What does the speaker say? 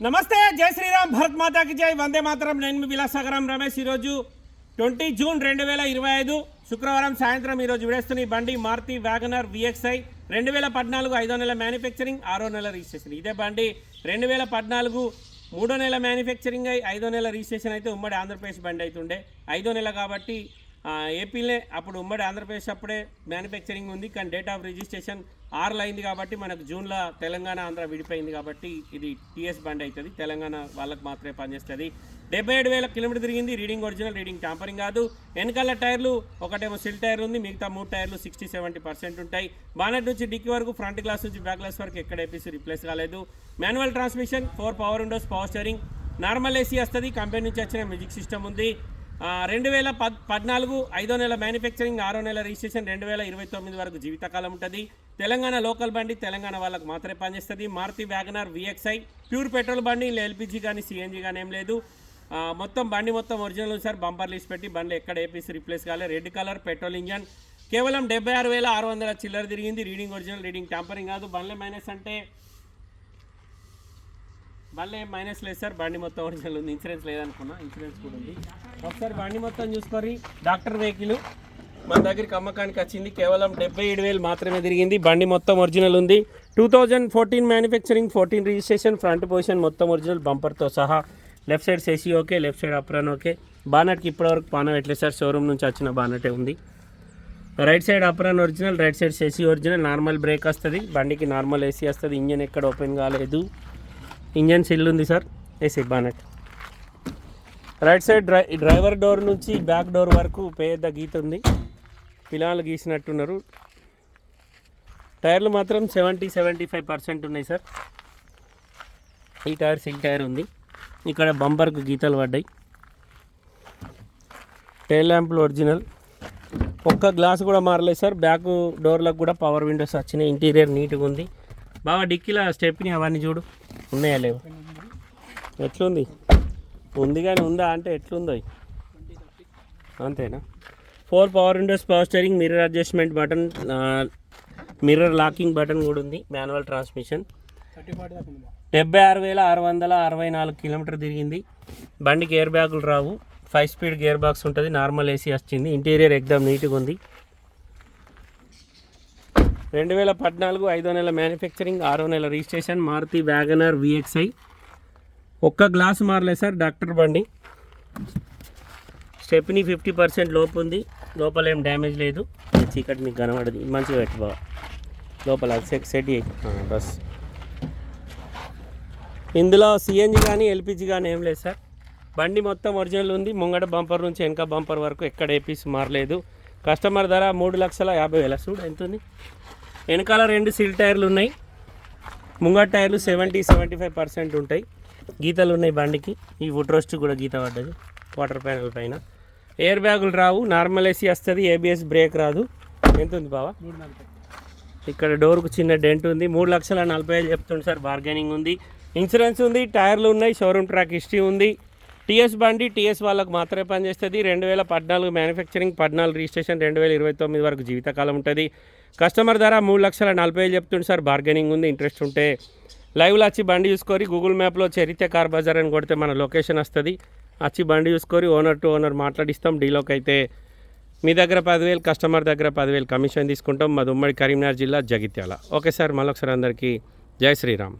నమస్తే జై శ్రీరామ్ భరత్ మాతాకి జై. వందే మాతరం నేను మీ విలాసాగరం రమేష్. ఈరోజు ట్వంటీ జూన్ రెండు వేల ఇరవై ఐదు శుక్రవారం సాయంత్రం ఈరోజు విడేస్తున్న ఈ బండి మారుతి వ్యాగనర్ విఎక్స్ఐ రెండు వేల పద్నాలుగు ఐదో నెల మ్యానుఫ్యాక్చరింగ్ ఆరో నెల రిజిస్ట్రేషన్. ఇదే బండి రెండు వేల పద్నాలుగు మూడో నెల మ్యానుఫ్యాక్చరింగ్ అయి ఐదో నెల రిజిస్ట్రేషన్ అయితే ఉమ్మడి ఆంధ్రప్రదేశ్ బండి అవుతుండే ఐదో నెల కాబట్టి ఏపీలే అప్పుడు ఉమ్మడి ఆంధ్రప్రదేశ్ అప్పుడే మ్యానుఫ్యాక్చరింగ్ ఉంది కానీ డేట్ ఆఫ్ రిజిస్ట్రేషన్ ఆరులో అయింది కాబట్టి మనకు జూన్లో తెలంగాణ ఆంధ్ర విడిపోయింది కాబట్టి ఇది టీఎస్ బండ్ అవుతుంది. తెలంగాణ వాళ్ళకి మాత్రమే పనిచేస్తుంది. డెబ్బై ఏడు వేల కిలోమీటర్ తిరిగింది రీడింగ్ ఒరిజినల్ రీడింగ్ టాంపరింగ్ కాదు. వెనకాల టైర్లు ఒకటేమో సిల్ టైర్ ఉంది మిగతా మూడు టైర్లు సిక్స్టీ సెవెంటీ పర్సెంట్ ఉంటాయి. బానెట్ నుంచి డిక్కీ వరకు ఫ్రంట్ గ్లాస్ నుంచి బ్యాక్ గ్లాస్ వరకు ఎక్కడ ఏపీసీ రిప్లేస్ కాలేదు. Manual transmission four power windows power steering. Normal AC వస్తుంది కంపెనీ నుంచి వచ్చిన మ్యూజిక్ సిస్టమ్ ఉంది. రెండు వేల పద్ పద్నాలుగు ఐదో నెల మ్యానుఫ్యాక్చరింగ్ ఆరో నెల రిజిస్ట్రేషన్ రెండు వేల ఇరవై తొమ్మిది వరకు జీవితకాలం ఉంటుంది. తెలంగాణ లోకల్ బండి తెలంగాణ వాళ్ళకు మాత్రమే పనిచేస్తుంది. Maruti Wagon R VXI pure petrol బండి ఇలా ఎల్పిజి కానీ సిఎన్జి కానీ ఏం లేదు. మొత్తం బండి మొత్తం ఒరిజినల్ ఉంది సార్. బంపర్ లీస్ పెట్టి బండ్లు ఎక్కడ ఏపీసీ రిప్లేస్ కాలేదు రెడ్ కలర్ పెట్రోల్ ఇంజన్ కేవలం డెబ్బై ఆరు వేల ఆరు వందల చిల్లర తిరిగింది. రీడింగ్ ఒరిజినల్ రీడింగ్ టాంపరింగ్ కాదు. బండ్ల మైనస్ అంటే మళ్ళీ ఏం మైనస్ లేదు సార్ బండి మొత్తం ఒరిజినల్ ఉంది. ఇన్సూరెన్స్ లేదనుకున్నా ఇన్సూరెన్స్ కూడా ఉంది. ఒకసారి బండి మొత్తం చూసుకొని డాక్టర్ వెహికల్ మన దగ్గరికి అమ్మకానికి వచ్చింది. కేవలం డెబ్బై ఏడు వేలు మాత్రమే తిరిగింది. బండి మొత్తం ఒరిజినల్ ఉంది. Two thousand fourteen manufacturing fourteen registration front position మొత్తం ఒరిజినల్ బంపర్తో సహా. Left side సెసి okay left side apron okay బానట్కి ఇప్పటివరకు పాన పెట్టలేదు సార్? షోరూమ్ నుంచి వచ్చిన బానటే ఉంది. Right side apron original right side సెసి original normal brake వస్తుంది. బండికి నార్మల్ ఏసీ వస్తుంది. ఇంజన్ ఎక్కడ ఓపెన్ కాలేదు. ఇంజన్ సిల్ ఉంది sir. AC bonnet. Right side dry driver door నుంచి బ్యాక్ డోర్ వరకు పెద్ద గీత ఉంది. పిల్లలు గీసినట్టున్నారు. టైర్లు మాత్రం సెవెంటీ సెవెంటీ ఫైవ్ పర్సెంట్ ఉన్నాయి సార్. ఈ టైర్ సిల్ టైర్ ఉంది. ఇక్కడ బంపర్కు గీతలు పడ్డాయి. టైల్ ల్యాంపులు ఒరిజినల్. ఒక్క గ్లాస్ కూడా మారలేదు సార్. బ్యాక్ డోర్లకు కూడా పవర్ విండోస్ వచ్చినాయి. ఇంటీరియర్ నీట్గా ఉంది. బాగా డిక్కీలో స్టెప్ని అవన్నీ చూడు. ఉన్నాయా లేవు? ఎట్లుంది? ఉంది కానీ ఉందా అంటే ఎట్లుందో అంతేనా? Four power windows power steering mirror adjustment button mirror locking button కూడా ఉంది మాన్యువల్ ట్రాన్స్మిషన్ డెబ్బై ఆరు వేల ఆరు వందల అరవై నాలుగు కిలోమీటర్ తిరిగింది. బండికి ఎయిర్ బ్యాగులు రావు. ఫైవ్ స్పీడ్ గేర్ బాక్స్ ఉంటుంది నార్మల్ ఏసీ వచ్చింది ఇంటీరియర్ ఎగ్దాం నీట్గా ఉంది. రెండు వేల పద్నాలుగు ఐదో నెల మ్యానుఫ్యాక్చరింగ్ ఆరో నెల registration Maruti Wagon R VXI. ఒక్క గ్లాస్ మారలేదు సార్ డాక్టర్ బండి. స్టెప్ని ఫిఫ్టీ పర్సెంట్ లోపు ఉంది. లోపల ఏం డ్యామేజ్ లేదు. చీకటి మీకు కనబడదు. మంచిగా పెట్టి లోపల సెట్ సెట్ బస్. ఇందులో సిఎన్జి కానీ ఎల్పిజి కానీ ఏం లేదు సార్. బండి మొత్తం ఒరిజినల్ ఉంది. ముంగట బంపర్ నుంచి వెనక బంపర్ వరకు ఎక్కడ ఏపీస్ మారలేదు. కస్టమర్ ధర మూడు లక్షల యాభై వేల. చూడు ఎంత ఉంది? వెనకాల రెండు సీల్ టైర్లు ఉన్నాయి. ముంగట టైర్లు సెవెంటీ సెవెంటీ ఫైవ్ పర్సెంట్ ఉంటాయి. గీతలు ఉన్నాయి బండికి. ఈ వుడ్ రోస్ట్ కూడా గీత పడ్డది. వాటర్ ప్యానల్ పైన. ఎయిర్ బ్యాగులు రావు. నార్మల్ ఏసీ వస్తుంది. ఏబిఎస్ బ్రేక్ రాదు. ఎంత ఉంది బావా? ఇక్కడ డోర్కు చిన్న డెంట్ ఉంది. మూడు లక్షల నలభై ఐదు చెప్తుంది సార్. బార్గెనింగ్ ఉంది. ఇన్సూరెన్స్ ఉంది. టైర్లు ఉన్నాయి. షోరూమ్ ట్రాక్ హిస్టరీ ఉంది. టీఎస్ బండి టీఎస్ వాళ్ళకు మాత్రమే పనిచేస్తుంది. రెండు వేల పద్నాలుగు మ్యానుఫ్యాక్చరింగ్ పద్నాలుగు రిజిస్ట్రేషన్ రెండు వేల ఇరవై తొమ్మిది వరకు జీవితకాలం ఉంటుంది. కస్టమర్ ధర మూడు లక్షల నలభై వేలు చెప్తుంది సార్. బార్గెనింగ్ ఉంది ఇంట్రెస్ట్ ఉంటే. లైవ్లో వచ్చి బండి చూసుకొని గూగుల్ మ్యాప్లో చరిత్ర కార్ బజార్ అని కొడితే మన లొకేషన్ వస్తుంది. వచ్చి బండి చూసుకొని ఓనర్ టు ఓనర్ మాట్లాడిస్తాం డీలోకి అయితే. మీ దగ్గర పదివేలు కస్టమర్ దగ్గర పదివేలు కమిషన్ తీసుకుంటాం. మాది ఉమ్మడి కరీంనగర్ జిల్లా జగిత్యాల. ఓకే సార్ మళ్ళొకసారి అందరికీ జై శ్రీరామ్.